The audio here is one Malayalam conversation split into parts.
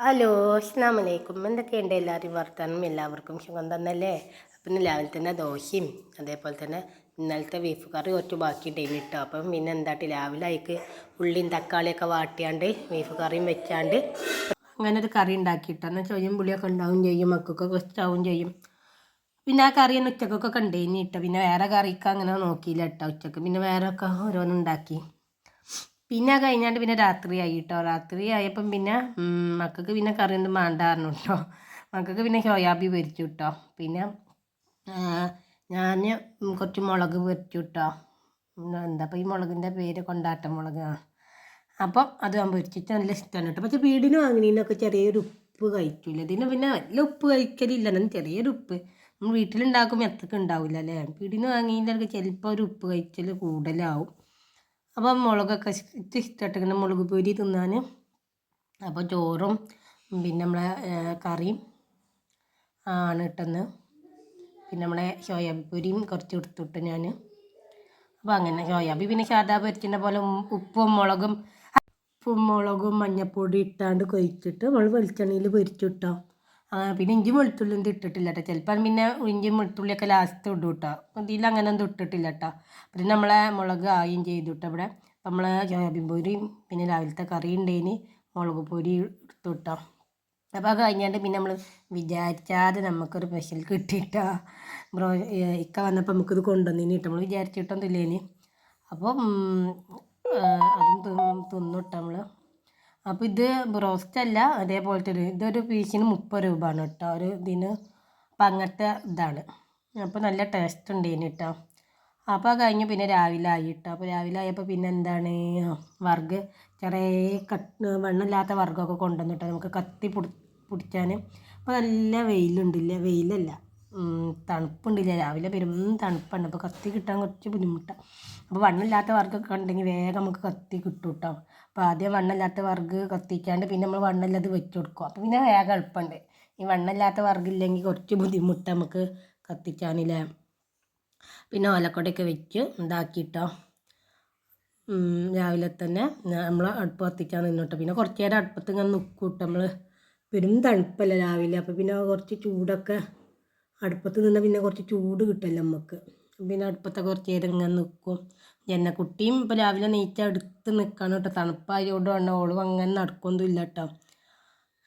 ഹലോ അസ്സാം വലൈക്കും എന്തൊക്കെയുണ്ട് എല്ലാവരും വർത്തമാനം എല്ലാവർക്കും സുഖം തന്നല്ലേ? അപ്പം രാവിലെ തന്നെ ദോശയും അതേപോലെ തന്നെ ഇന്നലത്തെ ബീഫ് കറി കുറച്ച് ഉണ്ടെങ്കിൽ ഇട്ടോ അപ്പം പിന്നെ എന്താട്ടി? രാവിലെ അതിക്ക് ഉള്ളിയും തക്കാളിയൊക്കെ വാട്ടിയാണ്ട് ബീഫ് കറിയും വെച്ചാണ്ട് അങ്ങനെ ഒരു കറി ഉണ്ടാക്കിയിട്ടോ എന്നാൽ ചോദ്യം പുളിയൊക്കെ ഉണ്ടാവും ചെയ്യും മക്കൾക്കൊക്കെ ഇഷ്ടമാവും ചെയ്യും. പിന്നെ ആ കറി തന്നെ ഉച്ചക്കൊക്കെ ഇട്ടോ പിന്നെ വേറെ കറിക്ക് അങ്ങനെ നോക്കിയില്ല കേട്ടോ ഉച്ചയ്ക്ക്. പിന്നെ വേറെ ഒക്കെ ഓരോന്നുണ്ടാക്കി പിന്നെ കഴിഞ്ഞാണ്ട് പിന്നെ രാത്രിയായി കേട്ടോ രാത്രി ആയപ്പം പിന്നെ മക്കൾക്ക് പിന്നെ കറി ഒന്നും വേണ്ടായിരുന്നു കേട്ടോ മക്കൾക്ക് പിന്നെ സോയാബി പൊരിച്ചു കേട്ടോ പിന്നെ ഞാൻ കുറച്ച് മുളക് പൊരിച്ചു കേട്ടോ എന്താ ഈ മുളകിന്റെ പേര് കൊണ്ടാട്ട മുളക് അപ്പം അത് ഞാൻ പൊരിച്ചിട്ട് നല്ല ഇഷ്ടമാണ് കേട്ടോ പക്ഷേ വീടിന് വാങ്ങിനൊക്കെ ചെറിയൊരു ഉപ്പ് കഴിക്കില്ല ഇതിന് പിന്നെ വലിയ ഉപ്പ് കഴിക്കലില്ല. ചെറിയൊരു ഉപ്പ്. നമ്മൾ വീട്ടിലുണ്ടാക്കുമ്പോൾ എത്രക്ക് ഉണ്ടാവില്ല അല്ലേ വീടിന് വാങ്ങിയതിന്റെ ചിലപ്പോൾ ഒരു ഉപ്പ് കഴിച്ചാൽ കൂടുതലാവും. അപ്പം മുളകൊക്കെ ഇഷ്ട ഇട്ടിട്ടിങ്ങനെ മുളക് പൊരി തിന്നാൻ. അപ്പോൾ ചോറും പിന്നെ നമ്മളെ കറിയും ആണ് ഇട്ടെന്ന് പിന്നെ നമ്മളെ സോയാബി പൊരിയും കുറച്ച് എടുത്തിട്ട് ഞാൻ. അപ്പോൾ അങ്ങനെ സോയാബി പിന്നെ സാധാ പൊരിക്കുന്ന പോലെ ഉപ്പും മുളകും ഉപ്പും മുളകും മഞ്ഞപ്പൊടി ഇട്ടാണ്ട് കൊഴിച്ചിട്ട് നമ്മൾ വെളിച്ചെണ്ണയിൽ പൊരിച്ചിട്ടോ പിന്നെ ഇഞ്ചി വെളുത്തുള്ളി ഒന്നും ഇട്ടിട്ടില്ല കേട്ടോ ചിലപ്പോൾ പിന്നെ ഇഞ്ചിയും വെളുത്തുള്ളിയൊക്കെ ലാസ്റ്റ് ഇടും കേട്ടോ ഇതിൽ അങ്ങനെ ഒന്നും ഇട്ടിട്ടില്ല കേട്ടോ പിന്നെ നമ്മളെ മുളക് ആയും ചെയ്തു കേട്ടോ ഇവിടെ. നമ്മൾ സോയാബീൻ പൊരിയും പിന്നെ രാവിലത്തെ കറി ഉണ്ടേന് മുളക് പൊരി എടുത്തു കേട്ടോ അപ്പോൾ അത് കഴിഞ്ഞാണ്ട് പിന്നെ നമ്മൾ വിചാരിച്ചാതെ നമുക്കൊരു സ്പെഷ്യൽ കിട്ടിയിട്ട. ബ്രോ ഇക്ക വന്നപ്പോൾ നമുക്കിത് കൊണ്ടുവന്നിന് കിട്ടും നമ്മൾ വിചാരിച്ചിട്ടൊന്നും ഇല്ലേന് അപ്പോൾ അതും തിന്നിട്ട് നമ്മൾ അപ്പോൾ ഇത് അല്ല അതേപോലത്തെ ഒരു ഇതൊരു പീസിന് മുപ്പത് രൂപ ആണ് കേട്ടോ ഒരു ഇതിന് അപ്പം അങ്ങനത്തെ ഇതാണ്. അപ്പോൾ നല്ല ടേസ്റ്റ് ഉണ്ട് ഇതിന് കേട്ടോ അപ്പോൾ കഴിഞ്ഞ് പിന്നെ രാവിലെ ആയി കേട്ടോ അപ്പോൾ രാവിലെ ആയപ്പോൾ പിന്നെ എന്താണ്? വർഗ്. ചെറിയ കട്ട് വെണ്ണമില്ലാത്ത വർഗമൊക്കെ കൊണ്ടുവന്നിട്ടോ നമുക്ക് കത്തി പിടി പിടിക്കാൻ അപ്പോൾ നല്ല വെയിലുണ്ടില്ല. വെയിലല്ല. തണുപ്പുണ്ടില്ല. രാവിലെ പെരും തണുപ്പാണ്. അപ്പോൾ കത്തി കിട്ടാൻ കുറച്ച് ബുദ്ധിമുട്ടാണ് അപ്പോൾ വണ്ണമില്ലാത്ത വർഗമൊക്കെ ഉണ്ടെങ്കിൽ വേഗം നമുക്ക് കത്തി കിട്ടും കേട്ടോ അപ്പോൾ ആദ്യം വണ്ണമില്ലാത്ത വർഗ് കത്തിക്കാണ്ട് പിന്നെ നമ്മൾ വണ്ണമില്ലാത് വെച്ച് കൊടുക്കും. അപ്പോൾ പിന്നെ വേഗം എളുപ്പമുണ്ട് ഈ വണ്ണമില്ലാത്ത വർഗില്ലെങ്കിൽ കുറച്ച് ബുദ്ധിമുട്ട് നമുക്ക് കത്തിക്കാനില്ലേ. പിന്നെ ഓലക്കൊടയൊക്കെ വെച്ച് ഉണ്ടാക്കിയിട്ടോ രാവിലെ തന്നെ നമ്മൾ അടുപ്പ് കത്തിക്കാൻ നിന്നിട്ട്. പിന്നെ കുറച്ച് നേരം അടുപ്പത്ത് ഇങ്ങനെ നിൽക്കും നമ്മൾ പെരും തണുപ്പല്ലേ രാവിലെ. അപ്പോൾ പിന്നെ കുറച്ച് ചൂടൊക്കെ അടുപ്പത്ത് നിന്ന് പിന്നെ കുറച്ച് ചൂട് കിട്ടുമല്ലോ നമുക്ക് പിന്നെ അടുപ്പത്തൊക്കെ കുറച്ച് നേരം ഇങ്ങനെ നിൽക്കും എന്നെ കുട്ടിയും ഇപ്പോൾ രാവിലെ നീറ്റ് അടുത്ത് നിൽക്കണം കേട്ടോ. തണുപ്പായതുകൊണ്ട് വേണം ഓളും അങ്ങനെ നടക്കൊന്നും ഇല്ല കേട്ടോ.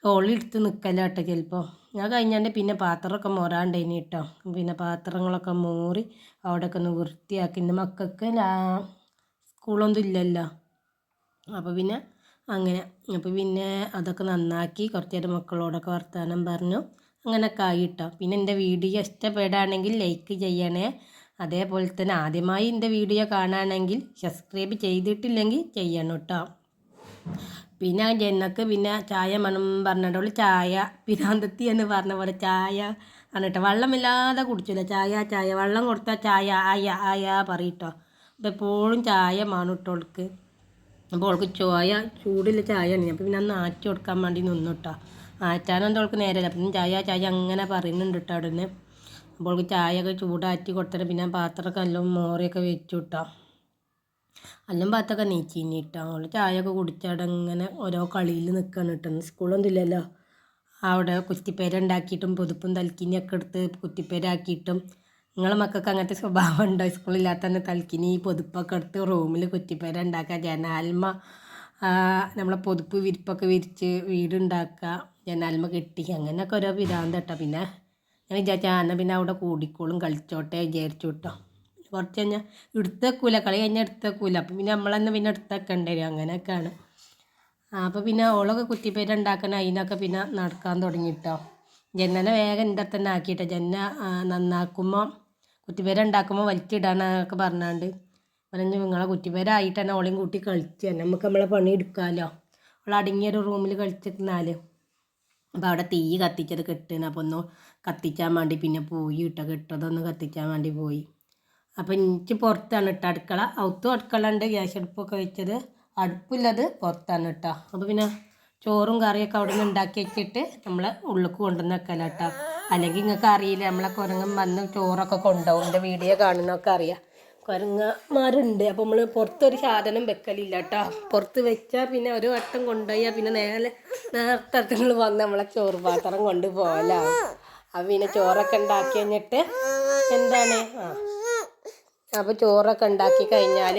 ഓളി എടുത്ത് നിൽക്കല്ല കേട്ടോ ചിലപ്പോൾ ഞാൻ കഴിഞ്ഞാണ്ട് പിന്നെ പാത്രമൊക്കെ മോറാണ്ടേനി കേട്ടോ. പിന്നെ പാത്രങ്ങളൊക്കെ മോറി അവിടെയൊക്കെ ഒന്ന് വൃത്തിയാക്കി. ഇന്ന് മക്കൾക്ക് സ്കൂളൊന്നും ഇല്ലല്ലോ. അപ്പോൾ പിന്നെ അങ്ങനെ. അപ്പോൾ പിന്നെ അതൊക്കെ നന്നാക്കി കുറച്ച് നേരം മക്കളോടൊക്കെ വർത്തമാനം പറഞ്ഞു. അങ്ങനെയൊക്കെ ആയിട്ടോ പിന്നെ എന്റെ വീഡിയോ ഇഷ്ടപ്പെടുകയാണെങ്കിൽ ലൈക്ക് ചെയ്യണേ. അതേപോലെ തന്നെ ആദ്യമായി എന്റെ വീഡിയോ കാണുകയാണെങ്കിൽ സബ്സ്ക്രൈബ് ചെയ്തിട്ടില്ലെങ്കിൽ ചെയ്യണം കേട്ടോ പിന്നെ ജനക്ക് പിന്നെ ചായ മണം പറഞ്ഞിട്ടുള്ളൂ ചായ പിരാന്തത്തി എന്ന് പറഞ്ഞ പോലെ ചായ ആണ് വെള്ളമില്ലാതെ കുടിച്ചില്ല ചായ ചായ. വെള്ളം കൊടുത്താൽ ചായ ആയ ആയ പറയിട്ടോ. അപ്പോൾ എപ്പോഴും ചായ മാണിട്ടോൾക്ക് അപ്പോൾ അവൾക്ക് ചോയ ചൂടില്ല ചായയാണ് അപ്പോൾ പിന്നെ അന്ന് ആറ്റി കൊടുക്കാൻ വേണ്ടി നിന്നു കേട്ടോ ആറ്റാനൊന്നും അവൾക്ക് നേരമില്ല. അപ്പം ചായ ചായ അങ്ങനെ പറയുന്നുണ്ട് കേട്ടോ അവിടെ നിന്ന് അപ്പോൾ ചായ ചായയൊക്കെ ചൂടാറ്റി കൊടുത്തിട്ട് പിന്നെ പാത്രമൊക്കെ എല്ലാം മോറിയൊക്കെ വെച്ചു അല്ലും പാത്രമൊക്കെ ഭാഗത്തൊക്കെ നീച്ചിനി കേട്ടോ അവൾ ചായയൊക്കെ കുടിച്ചാടെ ഇങ്ങനെ ഓരോ കളിയിൽ നിൽക്കുകയാണ് കേട്ടോ. സ്കൂളൊന്നും ഇല്ലല്ലോ. അവിടെ കുത്തിപ്പേര ഉണ്ടാക്കിയിട്ടും പുതുപ്പും തൽക്കിനിയൊക്കെ എടുത്ത് കുത്തിപ്പേരാക്കിയിട്ടും നിങ്ങളെ മക്കൾക്ക് അങ്ങനത്തെ സ്വഭാവം ഉണ്ടോ? സ്കൂളില്ലാത്ത തന്നെ തൽക്കിനി പൊതുപ്പൊക്കെ എടുത്ത് റൂമിൽ കുറ്റിപ്പേര ഉണ്ടാക്കുക ജനാൽമ നമ്മളെ പൊതുപ്പ് വിരിപ്പൊക്കെ വിരിച്ച് വീടുണ്ടാക്കുക ജനാൽമ കെട്ടി അങ്ങനെയൊക്കെ ഓരോ വിരാന്ത കേട്ടോ. പിന്നെ ഞാൻ വിചാരിച്ചാൽ എന്നാൽ പിന്നെ അവിടെ കൂടിക്കോളും കളിച്ചോട്ടെ വിചാരിച്ചു കേട്ടോ കുറച്ച് കഴിഞ്ഞാൽ എടുത്തേക്കൂല കളി കഴിഞ്ഞാൽ എടുത്തേക്കൂല. അപ്പം പിന്നെ നമ്മളെന്നെ പിന്നെ എടുത്തേക്കണ്ടേ അങ്ങനെയൊക്കെയാണ്. ആ അപ്പോൾ പിന്നെ ഓളൊക്കെ കുത്തിപ്പേര് ഉണ്ടാക്കണം അതിനൊക്കെ പിന്നെ നടക്കാൻ തുടങ്ങിട്ടോ ജന്നനെ വേഗം എന്റെ തന്നെ ആക്കിയിട്ട് ജന്ന നന്നാക്കുമ്പോൾ കുത്തിപ്പേര് ഉണ്ടാക്കുമ്പോൾ വലിച്ചിടാനൊക്കെ പറഞ്ഞാണ്ട്. പറഞ്ഞു നിങ്ങളെ കുറ്റിപ്പേരായിട്ട് തന്നെ ഓളെയും കൂട്ടി കളിച്ച് തന്നെ. നമുക്ക് നമ്മളെ പണി എടുക്കാമല്ലോ അവൾ അടങ്ങിയൊരു റൂമിൽ കളിച്ചിരുന്നാൽ അപ്പോൾ അവിടെ തീ കത്തിച്ചത് കെട്ടുന്ന അപ്പോൾ ഒന്ന് കത്തിച്ചാൻ വേണ്ടി പിന്നെ പോയി ഇട്ട കിട്ടതൊന്ന് കത്തിക്കാൻ വേണ്ടി പോയി. അപ്പം എനിക്ക് പുറത്താണ് ഇട്ട അടുക്കള. ഔത്തും അടുക്കള ഉണ്ട് ഗ്യാസ് അടുപ്പൊക്കെ വെച്ചത്. അടുപ്പില്ലത് പുറത്താണ് കേട്ടോ അപ്പോൾ പിന്നെ ചോറും കറിയൊക്കെ അവിടെ നിന്ന് ഉണ്ടാക്കി വെച്ചിട്ട് നമ്മൾ ഉള്ളിലേക്ക് കൊണ്ടുവന്ന് വെക്കല കേട്ടോ അല്ലെങ്കിൽ നിങ്ങൾക്ക് അറിയില്ല. നമ്മളെ കുരങ്ങൻ വന്ന് ചോറൊക്കെ കൊണ്ടുപോകും എന്റെ വീഡിയോ കാണുന്നൊക്കെ അറിയാം. കുരങ്ങന്മാരുണ്ട്. അപ്പോൾ നമ്മൾ പുറത്തൊരു സാധനം വെക്കലില്ല കേട്ടോ പുറത്ത് വെച്ചാൽ പിന്നെ ഒരു വട്ടം കൊണ്ടുപോയാൽ പിന്നെ നേരെ നേരത്തെ വന്ന് നമ്മളെ ചോറ് പാത്രം കൊണ്ട് പോകലാവും അപ്പം പിന്നെ ചോറൊക്കെ ഉണ്ടാക്കി കഴിഞ്ഞിട്ട് എന്താണ്? ആ. അപ്പോൾ ചോറൊക്കെ ഉണ്ടാക്കി കഴിഞ്ഞാൽ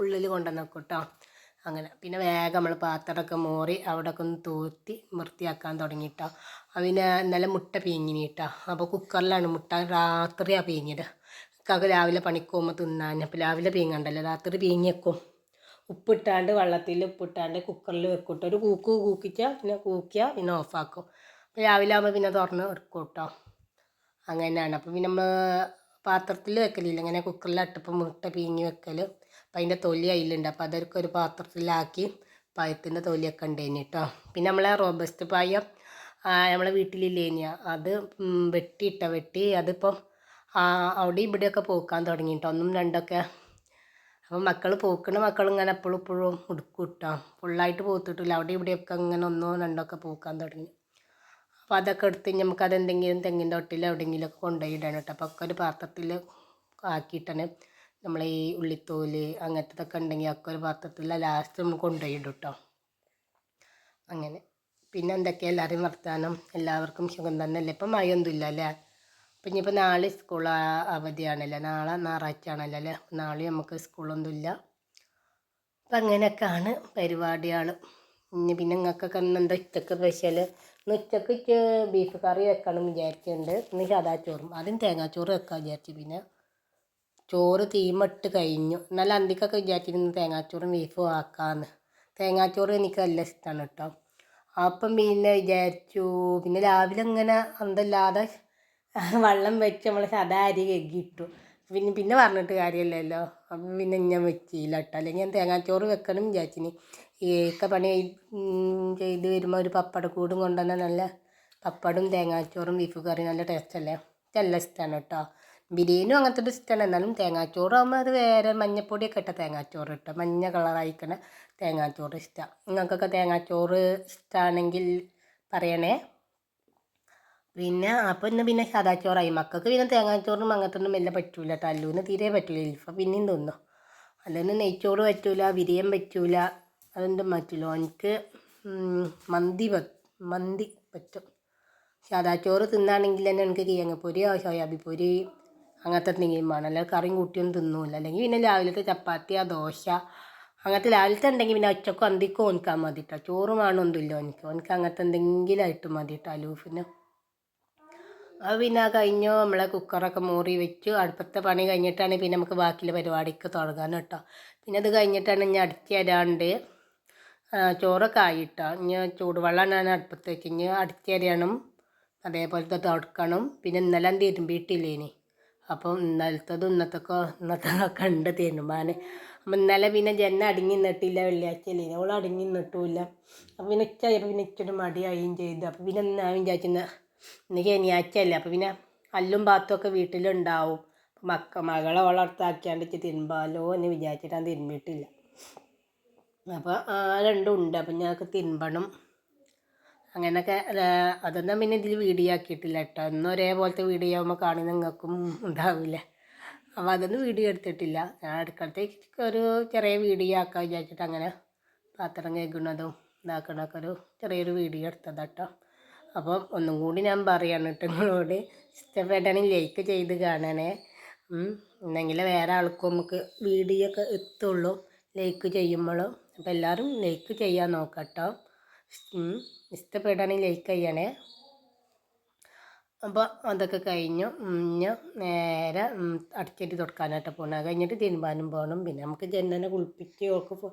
ഉള്ളിൽ കൊണ്ടുവന്ന് കേട്ടോ അങ്ങനെ. പിന്നെ വേഗം നമ്മൾ പാത്രമൊക്കെ മോറി അവിടെ ഒക്കെ ഒന്ന് തൂത്തി വൃത്തിയാക്കാൻ തുടങ്ങിയിട്ടോ അതിന് നല്ല മുട്ട പീങ്ങിനി കേട്ടോ അപ്പോൾ കുക്കറിലാണ് മുട്ട രാത്രിയാണ് പീങ്ങിയത്. ഇക്കാക്ക് രാവിലെ പണിക്ക് പോകുമ്പോൾ തിന്നാൻ. അപ്പോൾ രാവിലെ പീങ്ങണ്ടല്ലോ. രാത്രി പീങ്ങി വെക്കും. ഉപ്പിട്ടാണ്ട് വെള്ളത്തിൽ ഉപ്പിട്ടാണ്ട് കുക്കറിൽ വെക്കും കേട്ടോ ഒരു കൂക്ക് കൂക്കിച്ചാൽ പിന്നെ കൂക്കിയാൽ പിന്നെ ഓഫാക്കും. രാവിലെ ആകുമ്പോൾ പിന്നെ തുറന്ന് എടുക്കും കേട്ടോ അങ്ങനെയാണ്. അപ്പോൾ പിന്നെ നമ്മൾ പാത്രത്തിൽ വെക്കലില്ല. ഇങ്ങനെ അട്ടപ്പം മുട്ട പീങ്ങി വെക്കൽ അപ്പം അതിന്റെ തൊലി അതിലുണ്ട് അപ്പോൾ അതൊക്കെ ഒരു പാത്രത്തിലാക്കി പഴത്തിന്റെ തൊലിയൊക്കെ ഉണ്ടായിന് കേട്ടോ പിന്നെ നമ്മളെ റോബസ്റ്റ് പായം നമ്മളെ വീട്ടിലില്ലേനിയ അത് വെട്ടിയിട്ട വെട്ടി അതിപ്പം അവിടെ ഇവിടെയൊക്കെ പോക്കാൻ തുടങ്ങി കേട്ടോ ഒന്നും രണ്ടൊക്കെ. അപ്പം മക്കൾ പോക്കണ മക്കൾ ഇങ്ങനെ എപ്പോഴും ഇപ്പോഴും ഉടുക്കും കേട്ടോ ഫുള്ളായിട്ട് പോത്തിട്ടില്ല. അവിടെ ഇവിടെയൊക്കെ ഇങ്ങനെ ഒന്നോ രണ്ടൊക്കെ പോക്കാൻ തുടങ്ങി. അപ്പോൾ അതൊക്കെ എടുത്ത് നമുക്ക് അതെന്തെങ്കിലും തെങ്ങിന്റെ തൊട്ടിൽ എവിടെയെങ്കിലുമൊക്കെ കൊണ്ടുപോയി ഇടണം കേട്ടോ. അപ്പോൾ ഒക്കെ ഒരു പാത്രത്തിൽ ആക്കിയിട്ടാണ് നമ്മൾ ഈ ഉള്ളിത്തോൽ അങ്ങനത്തതൊക്കെ ഉണ്ടെങ്കിൽ ഒക്കെ ഒരു പാത്രത്തിൽ ലാസ്റ്റ് നമ്മൾ കൊണ്ടുപോയി ഇടും കേട്ടോ. അങ്ങനെ. പിന്നെ എന്തൊക്കെയാ? എല്ലാവരും വർത്താനം. എല്ലാവർക്കും സുഖം തന്നെയല്ലേ? ഇപ്പം മഴയൊന്നും ഇല്ല അല്ലേ? അപ്പം ഇനിയിപ്പോൾ നാളെ സ്കൂൾ അവധിയാണല്ലോ? നാളെ ഞായറാഴ്ച ആണല്ലോ അല്ലേ നാളെ നമുക്ക് സ്കൂളൊന്നുമില്ല അപ്പം അങ്ങനെയൊക്കെയാണ് പരിപാടികൾ. ഇനി പിന്നെ നിങ്ങൾക്കൊക്കെ എന്താ ഇത്തൊക്കെ ഇന്ന് ഉച്ചയ്ക്ക് ബീഫ് കറി വെക്കണം വിചാരിച്ചിട്ടുണ്ട് ഇന്ന് അതാ ചോറും. ആദ്യം തേങ്ങാച്ചോറ് വെക്കാൻ വിചാരിച്ചു. പിന്നെ ചോറ് തീമട്ട് കഴിഞ്ഞു. എന്നാൽ അന്തിക്കൊക്കെ വിചാരിച്ചിരുന്നു തേങ്ങാച്ചോറും ബീഫും ആക്കാമെന്ന് തേങ്ങാച്ചോറ് എനിക്ക് നല്ല ഇഷ്ടമാണ് കേട്ടോ അപ്പം പിന്നെ വിചാരിച്ചു. പിന്നെ രാവിലെ ഇങ്ങനെ എന്തല്ലാതെ വെള്ളം വെച്ച് നമ്മൾ സദാ അരി കഴുകിയിട്ടു പിന്നെ പിന്നെ പറഞ്ഞിട്ട് കാര്യമില്ലല്ലോ. അപ്പം പിന്നെ ഞാൻ വെച്ചില്ല കേട്ടോ. അല്ലെങ്കിൽ ഞാൻ തേങ്ങാച്ചോറ് വെക്കണം വിചാരിച്ചിനി. ഏക്ക പണി ചെയ്ത് വരുമ്പോൾ ഒരു പപ്പടക്കൂടും കൊണ്ടുവന്നാൽ നല്ല പപ്പടും തേങ്ങാച്ചോറും ബീഫ് കറി നല്ല ടേസ്റ്റ് അല്ലേ? നല്ല ഇഷ്ടമാണ് കേട്ടോ. ബിരിയാണിയും അങ്ങനത്തെ ഒരു ഇഷ്ടമാണ് എന്നാലും തേങ്ങാച്ചോറാകുമ്പോൾ അത് വേറെ മഞ്ഞപ്പൊടിയൊക്കെ ഇട്ട തേങ്ങാച്ചോറ് ഇട്ട. മഞ്ഞ കളറായിക്കണ തേങ്ങാച്ചോറ് ഇഷ്ടമാണ് നിങ്ങൾക്കൊക്കെ തേങ്ങാച്ചോറ് ഇഷ്ടമാണെങ്കിൽ പറയണേ. പിന്നെ അപ്പം ഇന്ന് പിന്നെ സാദാ ചോറായി മക്കൾക്ക് പിന്നെ തേങ്ങാച്ചോറും അങ്ങനത്തെ ഒന്നും വലിയ പറ്റൂല കേട്ടോ അല്ലൂന്ന് തീരെ പറ്റൂല. ഇൽഫ പിന്നെയും തിന്നു. അല്ലെന്ന് നെയ്ച്ചോറ് പറ്റൂല വിരിയം പറ്റൂല. അതൊന്നും പറ്റൂല? എനിക്ക് മന്തി മന്തി പറ്റും. സാദാ ചോറ് തിന്നാണെങ്കിൽ തന്നെ എനിക്ക് കിഴങ്ങപ്പൊരിയോ സോയാബി പൊരി അങ്ങനത്തെ എന്തെങ്കിലും വേണം. അല്ലെങ്കിൽ കറിയും കൂട്ടിയൊന്നും തിന്നൂല. അല്ലെങ്കിൽ പിന്നെ രാവിലത്തെ ചപ്പാത്തിയാ ദോശ അങ്ങനത്തെ രാവിലത്തെ ഉണ്ടെങ്കിൽ പിന്നെ ഉച്ചക്കോ അന്തിക്കും ഓനിക്കാൻ മതി കേട്ടോ ചോറ് വേണമെന്നില്ല ഓനിക്ക് ഓനിക്ക് അങ്ങനത്തെ എന്തെങ്കിലും ആയിട്ട് മതി കേട്ടോ അലൂഫിന്. അത് പിന്നെ കഴിഞ്ഞു നമ്മളെ കുക്കറൊക്കെ മൂറി വെച്ചു. അടുപ്പത്തെ പണി കഴിഞ്ഞിട്ടാണ് പിന്നെ നമുക്ക് ബാക്കിയുള്ള പരിപാടിക്ക് തുടങ്ങാൻ കേട്ടോ. പിന്നെ അത് കഴിഞ്ഞിട്ടാണ് ഞാൻ അടിച്ച് തരാണ്ട് ചോറൊക്കെ ആയിട്ടോ. ഇനി ചൂടുവെള്ളമാണ് ഞാൻ അടുപ്പത്ത് വെച്ച് ഇനി അടിച്ച് തരണം അതേപോലത്തെ തുടക്കണം പിന്നെ ഇന്നലെ തിരുമ്പിയിട്ടില്ലേനി അപ്പം ഇന്നലത്തതും ഇന്നത്തൊക്കെ ഇന്നത്തതൊക്കെ ഉണ്ട് തീരുമാനം അപ്പം ഇന്നലെ പിന്നെ ജന്ന അടങ്ങി നിന്നിട്ടില്ല വെള്ളിയാഴ്ച അല്ലേ അവൾ അടങ്ങി നിന്നിട്ടുമില്ല. അപ്പം പിന്നെ ഉച്ചയായപ്പോൾ പിന്നെ ഇച്ചിരി മടിയായും ചെയ്തു. അപ്പം പിന്നെ ഞാൻ വിചാരിച്ചിരുന്ന ഇന്ന് ശനിയാഴ്ചയല്ലേ അപ്പോൾ അപ്പം പിന്നെ അല്ലും പാത്തും ഒക്കെ വീട്ടിലുണ്ടാവും. അപ്പം മക്ക മകളെ വളർത്താക്കിയാണ്ട് തിരുമ്പാലോ എന്ന് വിചാരിച്ചിട്ട് ഞാൻ തിരുമ്പിയിട്ടില്ല. അപ്പോൾ ആ രണ്ടും ഉണ്ട്. അപ്പം ഞങ്ങൾക്ക് തിരുമ്പണം. അങ്ങനെയൊക്കെ അതൊന്നും പിന്നെ ഇതിൽ വീഡിയോ ആക്കിയിട്ടില്ല കേട്ടോ. ഒന്നും ഒരേപോലത്തെ വീഡിയോ ആകുമ്പോൾ കാണുന്ന നിങ്ങൾക്കും ഉണ്ടാവില്ല അപ്പോൾ അതൊന്നും വീഡിയോ എടുത്തിട്ടില്ല. ഞാൻ അടുക്കളത്തേക്ക് ഒരു ചെറിയ വീഡിയോ ആക്കാൻ വിചാരിച്ചിട്ട് അങ്ങനെ പാത്രം കേൾക്കുന്നതും ഇതാക്കണമൊക്കെ ഒരു ചെറിയൊരു വീഡിയോ എടുത്തത് കേട്ടോ. അപ്പം ഒന്നും കൂടി ഞാൻ പറയാണ് കേട്ടോ നിങ്ങളോട്. ഇഷ്ടപ്പെട്ടാണെങ്കിൽ ലൈക്ക് ചെയ്ത് കാണണേ. എന്നെങ്കിൽ വേറെ ആൾക്കും നമുക്ക് വീഡിയോ ഒക്കെ എത്തുള്ളൂ. ലൈക്ക് ചെയ്യുമ്പോഴും അപ്പം എല്ലാവരും ലൈക്ക് ചെയ്യാൻ നോക്കട്ടോ. ഇഷ്ടപ്പെട്ടാണെങ്കിൽ ലൈക്ക് ചെയ്യണേ. അപ്പോൾ അതൊക്കെ കഴിഞ്ഞു. ഞാൻ നേരെ ഉം, അടിച്ചേരി തുടക്കാനായിട്ട് പോകണം അത് കഴിഞ്ഞിട്ട് തിരുമ്പാനും പോകണം പിന്നെ നമുക്ക് ജനനെ കുളിപ്പിച്ച് ഓൾക്ക്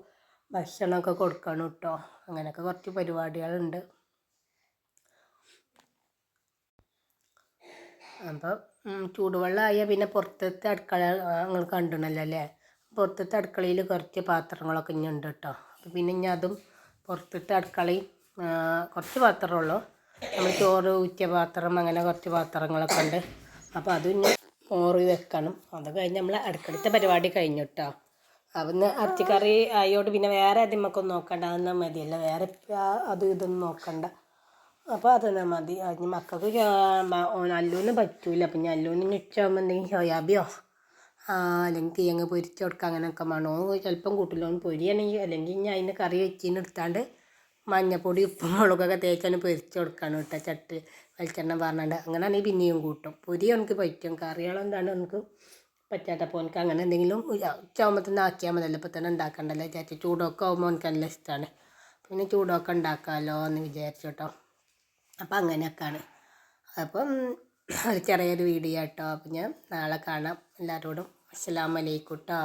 ഭക്ഷണമൊക്കെ കൊടുക്കണം കേട്ടോ. അങ്ങനെയൊക്കെ കുറച്ച് പരിപാടികളുണ്ട്. അപ്പം ചൂടുവെള്ളമായാൽ ചൂടുവെള്ളമായ പിന്നെ പുറത്തത്തെ അടുക്കള നിങ്ങൾ കണ്ടിണല്ലോ അല്ലേ? പുറത്തത്തെ അടുക്കളയിൽ കുറച്ച് പാത്രങ്ങളൊക്കെ ഇനി ഉണ്ട് കേട്ടോ. അപ്പം പിന്നെ ഇനി അതും പുറത്തത്തെ അടുക്കളയും കുറച്ച് കുറച്ച് പാത്രമുള്ളൂ നമ്മൾ ചോറ് ഊറ്റിയ പാത്രം അങ്ങനെ കുറച്ച് പാത്രങ്ങളൊക്കെ ഉണ്ട്. അപ്പോൾ അതും ഇനി മോറി വെക്കണം. അത് കഴിഞ്ഞ് നമ്മൾ അടുക്കളത്തെ പരിപാടി കഴിഞ്ഞു കേട്ടോ. അവിടുന്ന് അച്ചക്കറി ആയോട് പിന്നെ വേറെ അതിമ്മക്കൊന്നും നോക്കണ്ട. അതൊന്നും മതിയല്ല. വേറെ അത് ഇതൊന്നും നോക്കണ്ട. അപ്പോൾ അത് തന്നെ മതി അതിന് മക്കൾക്ക് അല്ലൂന്ന് പറ്റൂല. അപ്പം ഞാൻ അല്ലൂന്ന് ഉച്ചയാകുമ്പോൾ എന്തെങ്കിലും സോയാബിയോ അല്ലെങ്കിൽ തീയങ്ങ് പൊരിച്ച് കൊടുക്കുക അങ്ങനെയൊക്കെ വേണോ. ചിലപ്പം കൂട്ടില്ല പൊരിയാണെങ്കിൽ അല്ലെങ്കിൽ ഞാൻ അതിന് കറി വെച്ചിന് എടുത്താണ്ട് മഞ്ഞപ്പൊടി ഉപ്പും മുളകൊക്കെ തേച്ചാണ് പൊരിച്ച് കൊടുക്കാണ് കേട്ടോ. ചട്ടി വെളിച്ചെണ്ണ പറഞ്ഞാണ്ട്. അങ്ങനെയാണെങ്കിൽ പിന്നെയും കൂട്ടും. പൊരി എനിക്ക് പറ്റും. കറികളെന്താണ് എനിക്ക് പറ്റാത്തപ്പോൾ എനിക്ക് അങ്ങനെ എന്തെങ്കിലും ഉച്ചയാകുമ്പോൾ തന്നെ ആക്കിയാൽ മതിയല്ലോ. ഇപ്പോൾ തന്നെ ഉണ്ടാക്കണ്ടല്ലോ. വിചാരിച്ചു ചൂടൊക്കെ ആകുമ്പോൾ എനിക്ക് നല്ല ഇഷ്ടമാണ് പിന്നെ ചൂടൊക്കെ ഉണ്ടാക്കാമല്ലോ എന്ന് വിചാരിച്ചു കേട്ടോ. അപ്പം അങ്ങനെയൊക്കെയാണ്. അപ്പം ഒരു ചെറിയൊരു വീഡിയോ കേട്ടോ അപ്പം ഞാൻ നാളെ കാണാം. എല്ലാവരോടും അസ്സലാമലൈക്കും കേട്ടോ